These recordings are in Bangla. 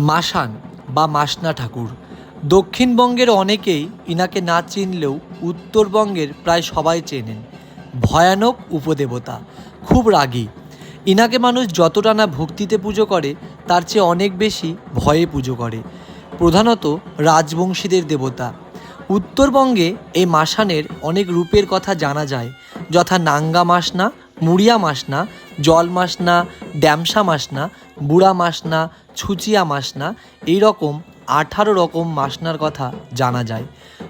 মাসান বা মাসনা ঠাকুর। দক্ষিণবঙ্গের অনেকেই ইনাকে না চিনলেও উত্তরবঙ্গের প্রায় সবাই চেনেন। ভয়ানক উপদেবতা, খুব রাগী। ইনাকে মানুষ যতটা না ভক্তিতে পুজো করে, তার চেয়ে অনেক বেশি ভয়ে পুজো করে। প্রধানত রাজবংশীদের দেবতা। উত্তরবঙ্গে এই মাসানের অনেক রূপের কথা জানা যায়, যথা নাঙ্গা মাসনা মুড়িয়া মাসনা জল মাসনা ড্যামসা মাসনা বুড়া মাসনা ছুচিয়া মাসনা এই রকম আঠারো রকম মাসনার কথা জানা যায়।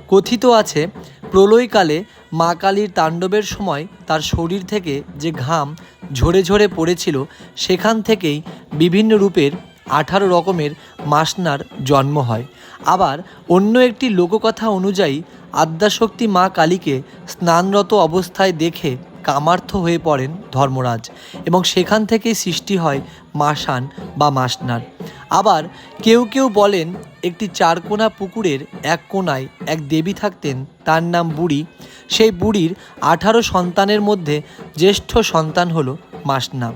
কথিত আছে, প্রলয়কালে মা কালীর তাণ্ডবের সময় তার শরীর থেকে যে ঘাম ঝরে ঝরে পড়েছিল, সেখান থেকেই বিভিন্ন রূপের আঠারো রকমের মাসনার জন্ম হয়। আবার অন্য একটি লোককথা অনুযায়ী আদ্যাশক্তি মা কালীকে স্নানরত অবস্থায় দেখে কামার্থ হয়ে পড়েন ধর্মরাজ এবং সেখান থেকেই সৃষ্টি হয় মাসান বা মাসনার আবার কেউ কেউ বলেন একটি চারকোনা পুকুরের এক কোনায় এক দেবী থাকতেন, তার নাম বুড়ি। সেই বুড়ির আঠারো সন্তানের মধ্যে জ্যেষ্ঠ সন্তান হলো মাসনা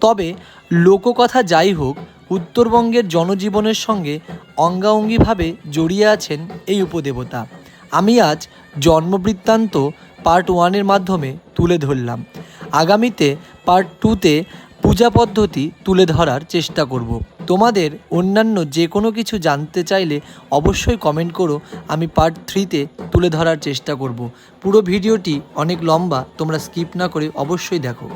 তবে লোককথা যাই হোক, উত্তরবঙ্গের জনজীবনের সঙ্গে অঙ্গাঙ্গিভাবে জড়িয়ে আছেন এই উপদেবতা। আমি আজ জন্মবৃত্তান্ত পার্ট ওয়ানের মাধ্যমে তুলে ধরলাম। আগামীতে পার্ট টুতে পূজা পদ্ধতি তুলে ধরার চেষ্টা করব। তোমাদের অন্যান্য যে কোনো কিছু জানতে চাইলে অবশ্যই কমেন্ট করো, আমি পার্ট থ্রিতে তুলে ধরার চেষ্টা করব। পুরো ভিডিওটি অনেক লম্বা, তোমরা স্কিপ না করে অবশ্যই দেখো।